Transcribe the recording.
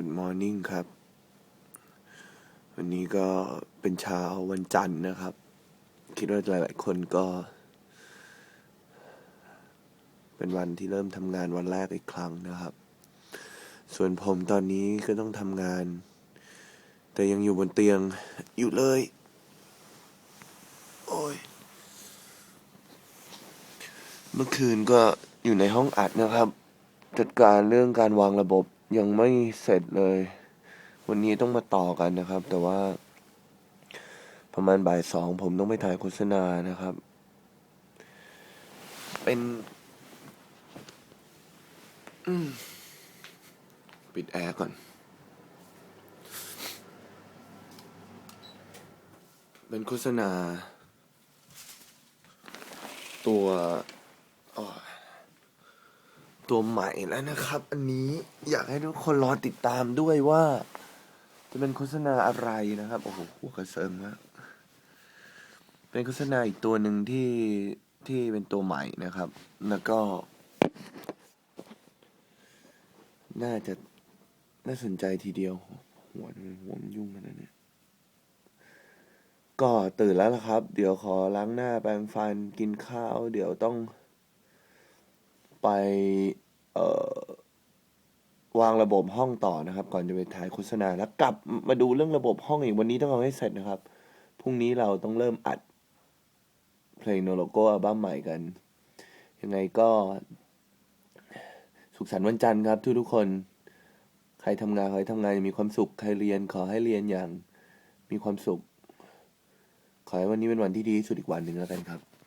Good morning ครับ วันนี้ก็เป็นเช้าวันจันทร์นะครับ คิดว่าหลาย ๆ คนก็ เป็นวันที่เริ่มทำงานวันแรกอีกครั้งนะครับ ส่วนผมตอนนี้ก็ต้องทำงาน แต่ยังอยู่บนเตียงอยู่เลย โอ้ย เมื่อคืนก็อยู่ในห้องอัดนะครับ จัดการเรื่องการวางระบบ ยังไม่เสร็จเลย วันนี้ต้องมาต่อกันนะครับ แต่ว่า ประมาณบ่ายสองผมต้องไปถ่ายโฆษณานะครับ เป็นปิดแอร์ก่อน เป็นโฆษณา ตัว ตัวใหม่แล้วนะครับ อันนี้อยากให้ทุกคนรอติดตามด้วยว่า จะเป็นโฆษณาอะไรนะครับ โอ้โหหัวกระเซิงมากเป็นโฆษณาอีกตัวหนึ่งที่ที่เป็นตัวใหม่นะครับ แล้วก็ น่าจะน่าสนใจทีเดียว หัวมันหัวมันยุ่งขนาดนี้ก็ตื่นแล้วละครับ เดี๋ยวขอล้างหน้าแปรงฟันกินข้าว เดี๋ยวต้อง ไปวางระบบห้องต่อนะครับ ก่อนจะไปถ่ายโฆษณาแล้วกลับมาดูเรื่องระบบห้องอีกวันนี้ต้องเอาให้เสร็จนะครับพรุ่งนี้เราต้องเริ่มอัดเพลงโนโลโก้อัลบั้มใหม่กัน ยังไงก็ สุขสันต์วันจันทร์ครับทุกทุกคน ใครทำงานขอให้ทำงานอย่างมีความสุข ใครเรียนขอให้เรียนอย่างมีความสุข ขอให้วันนี้เป็นวันที่ดีที่สุดอีกวันหนึ่งแล้วกันครับ